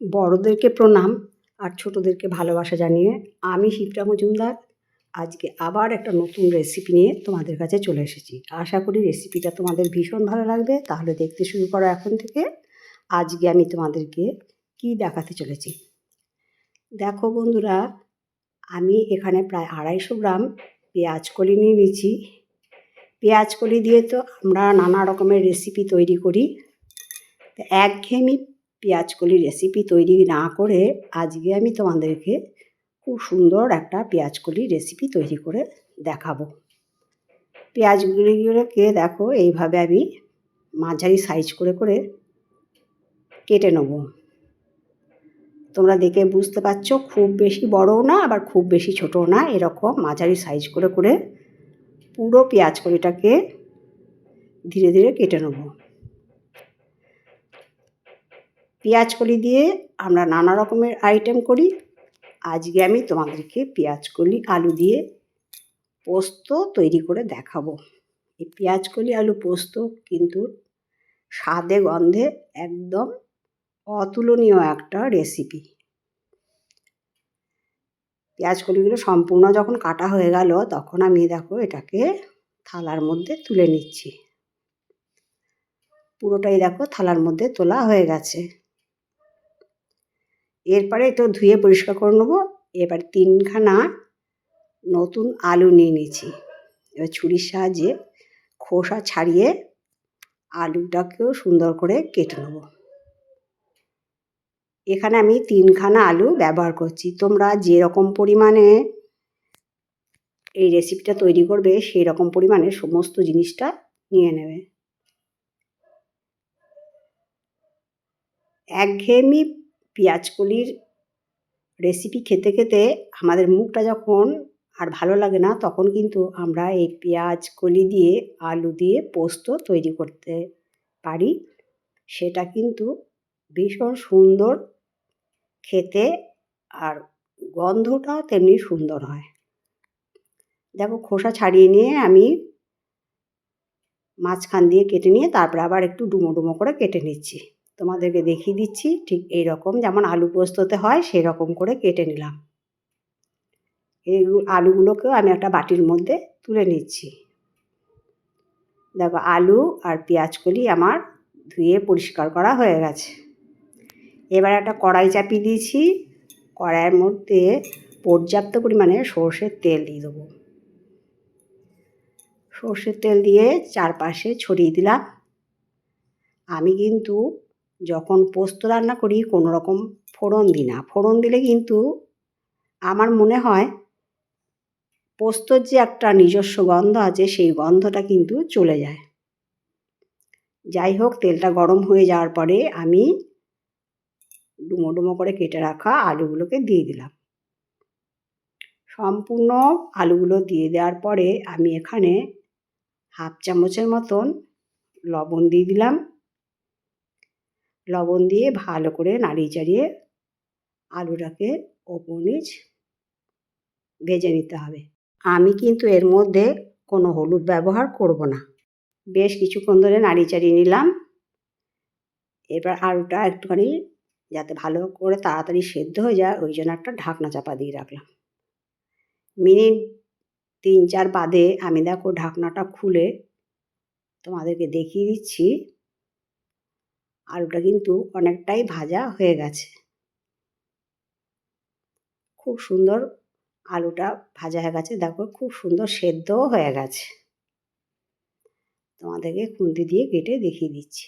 বড়োদেরকে প্রণাম আর ছোটোদেরকে ভালোবাসা জানিয়ে আমি শিবরা মজুমদার। আজকে আবার একটা নতুন রেসিপি নিয়ে তোমাদের কাছে চলে এসেছি। আশা করি রেসিপিটা তোমাদের ভীষণ ভালো লাগবে। তাহলে দেখতে শুরু করো এখন থেকে। আজকে আমি তোমাদেরকে কি দেখাতে চলেছি? দেখো বন্ধুরা, আমি এখানে প্রায় আড়াইশো গ্রাম পেঁয়াজ কলি নিয়ে নিয়েছি। পেঁয়াজ কলি দিয়ে তো আমরা নানা রকমের রেসিপি তৈরি করি। একঘেয়েমি পেঁয়াজকলি রেসিপি তৈরি না করে আজকে আমি তোমাদেরকে খুব সুন্দর একটা পেঁয়াজকলি রেসিপি তৈরি করে দেখাবো। পেঁয়াজগুলিগুলোকে দেখো এইভাবে আমি মাঝারি সাইজ করে করে কেটে নেব। তোমরা দেখে বুঝতে পারছ খুব বেশি বড়ও না, আবার খুব বেশি ছোটও না, এরকম মাঝারি সাইজ করে করে পুরো পেঁয়াজ কলিটাকে ধীরে ধীরে কেটে নেব। পেঁয়াজ কলি দিয়ে আমরা নানা রকমের আইটেম করি। আজকে আমি তোমাদেরকে পেঁয়াজ কলি, আলু দিয়ে পোস্ত তৈরি করে দেখাবো। এই পেঁয়াজ কলি, আলু, পোস্ত কিন্তু স্বাদে, গন্ধে একদম অতুলনীয় একটা রেসিপি পেঁয়াজ কলিগুলো সম্পূর্ণ যখন কাটা হয়ে গেল, তখন আমি দেখো এটাকে থালার মধ্যে তুলে নিচ্ছি। পুরোটাই দেখো থালার মধ্যে তোলা হয়ে গেছে। এরপরে একটু ধুয়ে পরিষ্কার করে নেব। এবার তিনখানা নতুন আলু নিয়ে নিয়েছি। এবার ছুরির সাহায্যে খোসা ছাড়িয়ে আলুটাকেও সুন্দর করে কেটে নেব। এখানে আমি তিনখানা আলু ব্যবহার করছি। তোমরা যেরকম পরিমাণে এই রেসিপিটা তৈরি করবে সেই রকম পরিমাণে সমস্ত জিনিসটা নিয়ে নেবে। একঘেয়েমি পেঁয়াজকলির রেসিপি খেতে খেতে আমাদের মুখটা যখন আর ভালো লাগে না, তখন কিন্তু আমরা এই পেঁয়াজ কলি দিয়ে আলু দিয়ে পোস্ত তৈরি করতে পারি। সেটা কিন্তু ভীষণ সুন্দর খেতে আর গন্ধটাও তেমনি সুন্দর হয়। দেখো খোসা ছাড়িয়ে নিয়ে আমি মাঝখান দিয়ে কেটে নিয়ে, তারপরে আবার একটু ডুমো ডুমো করে কেটে নিচ্ছি। তোমাদেরকে দেখিয়ে দিচ্ছি, ঠিক এই রকম যেমন আলু পোস্ততে হয় সেই রকম করে কেটে নিলাম। এই আলুগুলোকেও আমি একটা বাটির মধ্যে তুলে নিচ্ছি। দেখো আলু আর পেঁয়াজকলি আমার ধুয়ে পরিষ্কার করা হয়ে গেছে। এবার একটা কড়াই চাপিয়ে দিয়েছি, কড়াইয়ের মধ্যে পর্যাপ্ত পরিমাণে সর্ষের তেল দিয়ে দেবো। সর্ষের তেল দিয়ে চারপাশে ছড়িয়ে দিলাম। আমি কিন্তু যখন পোস্ত রান্না করি কোনো রকম ফোড়ন দিই না। ফোড়ন দিলে কিন্তু আমার মনে হয় পোস্তর যে একটা নিজস্ব গন্ধ আছে, সেই গন্ধটা কিন্তু চলে যায়। যাই হোক, তেলটা গরম হয়ে যাওয়ার পরে আমি ডুমো ডুমো করে কেটে রাখা আলুগুলোকে দিয়ে দিলাম। সম্পূর্ণ আলুগুলো দিয়ে দেওয়ার পরে আমি এখানে হাফ চামচের মতন লবণ দিয়ে দিলাম। লবণ দিয়ে ভালো করে নাড়িয়ে চাড়িয়ে আলুটাকে ওপর নিচ ভেজে নিতে হবে। আমি কিন্তু এর মধ্যে কোনো হলুদ ব্যবহার করব না। বেশ কিছুক্ষণ ধরে নাড়িয়ে চাড়িয়ে নিলাম। এবার আলুটা একটুখানি যাতে ভালো করে তাড়াতাড়ি সেদ্ধ হয়ে যায়, ওই জন্য একটা ঢাকনা চাপা দিয়ে রাখলাম। মিনিট তিন চার বাদে আমি দেখো ঢাকনাটা খুলে তোমাদেরকে দেখিয়ে দিচ্ছি। আলুটা কিন্তু অনেকটাই ভাজা হয়ে গেছে। খুব সুন্দর আলুটা ভাজা হয়ে গেছে। দেখো, খুব সুন্দর সেদ্ধও হয়ে গেছে। তোমাদেরকে খুন্তি দিয়ে কেটে দেখিয়ে দিচ্ছি।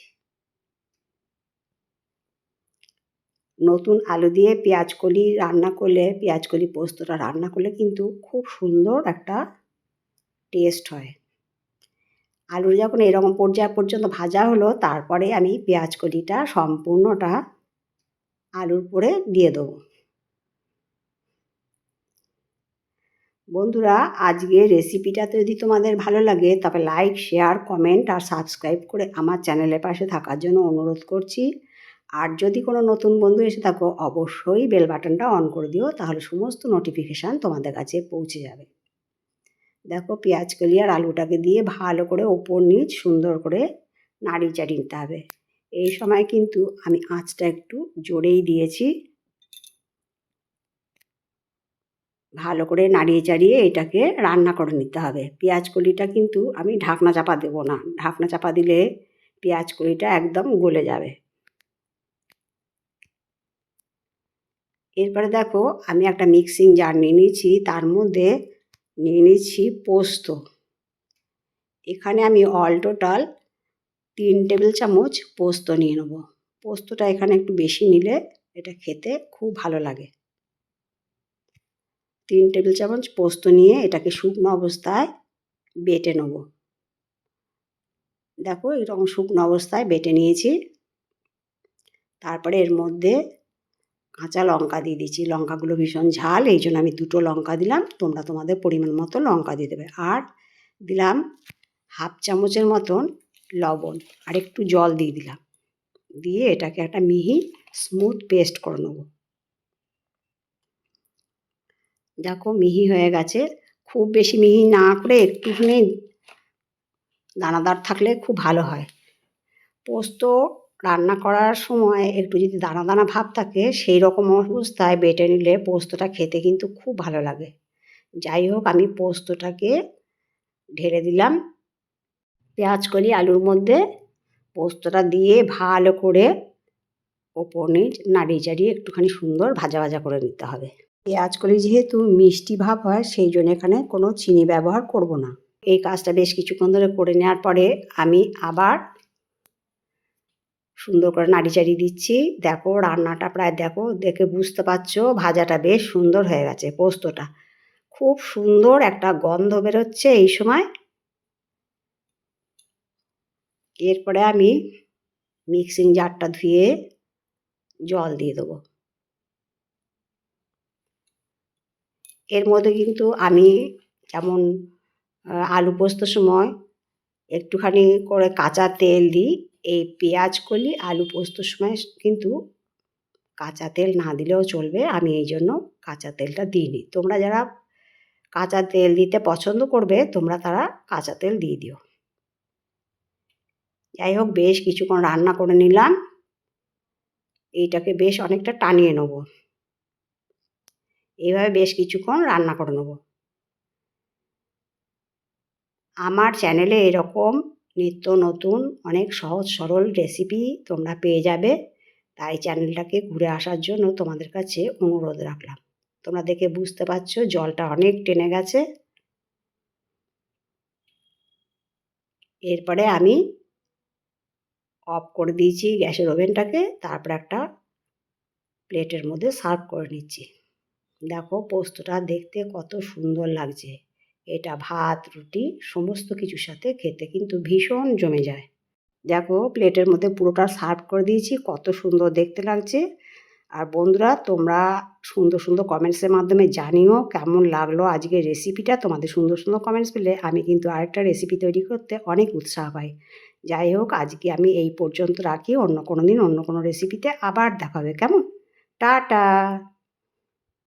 নতুন আলু দিয়ে পেঁয়াজ কলি রান্না করলে, পেঁয়াজ কলি পোস্তটা রান্না করলে কিন্তু খুব সুন্দর একটা টেস্ট হয়। আলু যখন এরকম পর্যায় পর্যন্ত ভাজা হলো, তারপরে আমি পেঁয়াজ কলিটা সম্পূর্ণটা আলুর পরে দিয়ে দেবো। বন্ধুরা, আজকের রেসিপিটা যদি তোমাদের ভালো লাগে, তবে লাইক শেয়ার কমেন্ট আর সাবস্ক্রাইব করে আমার চ্যানেলের পাশে থাকার জন্য অনুরোধ করছি। আর যদি কোনো নতুন বন্ধু এসে থাকো, অবশ্যই বেল বাটনটা অন করে দিও, তাহলে সমস্ত নোটিফিকেশান তোমাদের কাছে পৌঁছে যাবে। দেখো পেঁয়াজ কলি আর আলুটাকে দিয়ে ভালো করে ওপর নিচ সুন্দর করে নাড়ি চাড়িয়ে নিতে হবে। এই সময় কিন্তু আমি আঁচটা একটু জোরেই দিয়েছি। ভালো করে নাড়িয়ে চাড়িয়ে এটাকে রান্না করে নিতে হবে। পেঁয়াজ কলিটা কিন্তু আমি ঢাকনা চাপা দেবো না। ঢাকনা চাপা দিলে পেঁয়াজ কলিটা একদম গলে যাবে। এরপরে দেখো আমি একটা মিক্সিং জার নিয়ে নিয়েছি। তার মধ্যে নিয়ে নিচ্ছি পোস্ত। এখানে আমি অল টোটাল তিন টেবিল চামচ পোস্ত নিয়ে নেব। পোস্তটা এখানে একটু বেশি নিলে এটা খেতে খুব ভালো লাগে। তিন টেবিল চামচ পোস্ত নিয়ে এটাকে শুকনো অবস্থায় বেটে নেব। দেখো এরকম শুকনো অবস্থায় বেটে নিয়েছি। তারপরে এর মধ্যে কাঁচা লঙ্কা দিয়ে দিচ্ছি লঙ্কাগুলো ভীষণ ঝাল, এই জন্য আমি দুটো লঙ্কা দিলাম। তোমরা তোমাদের পরিমাণ মতো লঙ্কা দিয়ে দেবে। আর দিলাম হাফ চামচের মতন লবণ, আর একটু জল দিয়ে দিলাম। দিয়ে এটাকে একটা মিহি স্মুথ পেস্ট করে নেব। দেখো মিহি হয়ে গেছে। খুব বেশি মিহি না করে একটুখানি দানাদার থাকলে খুব ভালো হয়। পোস্ত রান্না করার সময় একটু যদি দানা দানা ভাব থাকে, সেই রকম অবস্থায় বেটে নিলে পোস্তটা খেতে কিন্তু খুব ভালো লাগে। যাই হোক, আমি পোস্তটাকে ঢেলে দিলাম। পেঁয়াজ, কলি, আলুর মধ্যে পোস্তটা দিয়ে ভালো করে ওপর নিচ নাড়িয়ে চাড়িয়ে একটুখানি সুন্দর ভাজা ভাজা করে নিতে হবে। পেঁয়াজ, কলি যেহেতু মিষ্টি ভাব হয়, সেই জন্য এখানে কোনো চিনি ব্যবহার করব না। এই কাজটা বেশ কিছুক্ষণ ধরে করে নেওয়ার পরে আমি আবার সুন্দর করে নাড়ি চাড়িয়ে দিচ্ছি। দেখো রান্নাটা প্রায় দেখো, দেখে বুঝতে পারছ, ভাজাটা বেশ সুন্দর হয়ে গেছে পোস্তটা। খুব সুন্দর একটা গন্ধ বেরোচ্ছে এই সময়। এরপরে আমি মিক্সিং জারটা ধুয়ে জল দিয়ে দেবো। এর মধ্যে কিন্তু আমি যেমন আলু পোস্তর সময় একটুখানি করে কাঁচা তেল দিই এই পেঁয়াজ কলি, আলু পোস্তর সময় কিন্তু কাঁচা তেল না দিলেও চলবে। আমি এই জন্য কাঁচা তেলটা দিইনি। তোমরা যারা কাঁচা তেল দিতে পছন্দ করবে, তোমরা তারা কাঁচা তেল দিয়ে দিও। যাই হোক, বেশ কিছুক্ষণ রান্না করে নিলাম। এইটাকে বেশ অনেকটা টানিয়ে নেব। এইভাবে বেশ কিছুক্ষণ রান্না করে নেব। আমার চ্যানেলে এরকম নিত্য নতুন, অনেক সহজ, সরল রেসিপি তোমরা পেয়ে যাবে। তাই চ্যানেলটাকে ঘুরে আসার জন্য তোমাদের কাছে অনুরোধ রাখলাম। তোমরা দেখে বুঝতে পারছ জলটা অনেক টেনে গেছে। এরপরে আমি অফ করে দিয়েছি গ্যাসের ওভেনটাকে, তারপর একটা প্লেটের মধ্যে সার্ভ করে নিচ্ছি। দেখো পোস্তটা দেখতে কত সুন্দর লাগছে। এটা ভাত, রুটি, সমস্ত কিছুর সাথে খেতে কিন্তু ভীষণ জমে যায়। দেখো, প্লেটের মধ্যে পুরোটা সার্ভ করে দিয়েছি, কত সুন্দর দেখতে লাগছে। আর বন্ধুরা, তোমরা সুন্দর সুন্দর কমেন্টসের মাধ্যমে জানিও কেমন লাগল আজকের রেসিপিটা তোমাদের সুন্দর সুন্দর কমেন্টস পেলে আমি কিন্তু আরেকটা রেসিপি তৈরি করতে অনেক উৎসাহ পাই। যাই হোক, আজকে আমি এই পর্যন্ত রাখি। অন্য কোনো দিন অন্য কোনো রেসিপিতে আবার দেখাবে কেমন? টাটা!